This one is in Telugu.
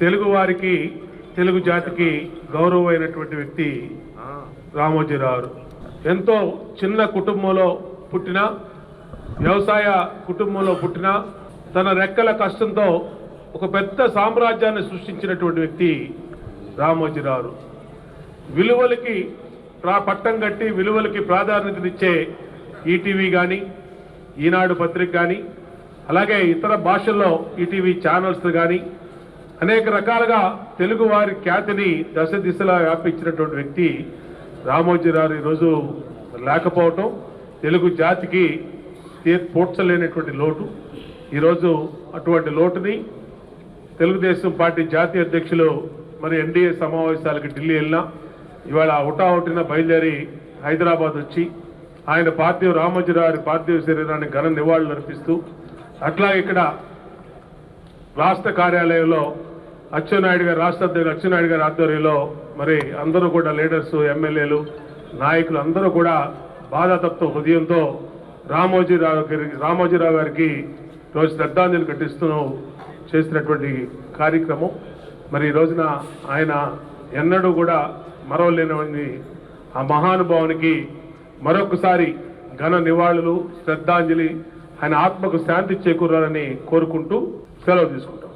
తెలుగు వారికి తెలుగు జాతికి గౌరవమైనటువంటి వ్యక్తి రామోజీరావు. ఎంతో చిన్న కుటుంబంలో పుట్టిన వ్యవసాయ కుటుంబంలో పుట్టిన తన రెక్కల కష్టంతో ఒక పెద్ద సామ్రాజ్యాన్ని సృష్టించినటువంటి వ్యక్తి రామోజీరావు. విలువలకి ప్రా పట్టం కట్టి విలువలకి ప్రాధాన్యతనిచ్చే ఈటీవీ కానీ ఈనాడు పత్రిక కానీ అలాగే ఇతర భాషల్లో ఈటీవీ ఛానల్స్ కానీ అనేక రకాలుగా తెలుగు వారి ఖ్యాతిని దశ దిశలా వ్యాపించినటువంటి వ్యక్తి రామోజీరావు ఈరోజు లేకపోవటం తెలుగు జాతికి పూడ్చలేనటువంటి లోటు. ఈరోజు అటువంటి లోటుని తెలుగుదేశం పార్టీ జాతీయ అధ్యక్షులు మరి ఎన్డీఏ సమావేశాలకు ఢిల్లీ వెళ్ళినా ఇవాళ హుటాహుటిన బయలుదేరి హైదరాబాద్ వచ్చి ఆయన పార్థివ రామోజీరావు పార్థివ శరీరాన్ని ఘన నివాళులు అర్పిస్తూ అట్లా ఇక్కడ రాష్ట్ర కార్యాలయంలో అచ్చెన్నాయుడు గారు రాష్ట్ర అధ్యక్షుడు అచ్చెన్నాయుడు గారి ఆధ్వర్యంలో మరి అందరూ కూడా లీడర్స్ ఎమ్మెల్యేలు నాయకులు అందరూ కూడా బాధాతప్త హృదయంతో రామోజీరావు గారి రామోజీరావు గారికి రోజు శ్రద్ధాంజలి ఘటిస్తూ చేసినటువంటి కార్యక్రమం. మరి ఈ రోజున ఆయన ఎన్నడూ కూడా మరవలేని ఆ మహానుభావునికి మరొకసారి ఘన నివాళులు శ్రద్ధాంజలి ఆయన ఆత్మకు శాంతి చేకూరాలని కోరుకుంటూ సెలవు తీసుకుంటాం.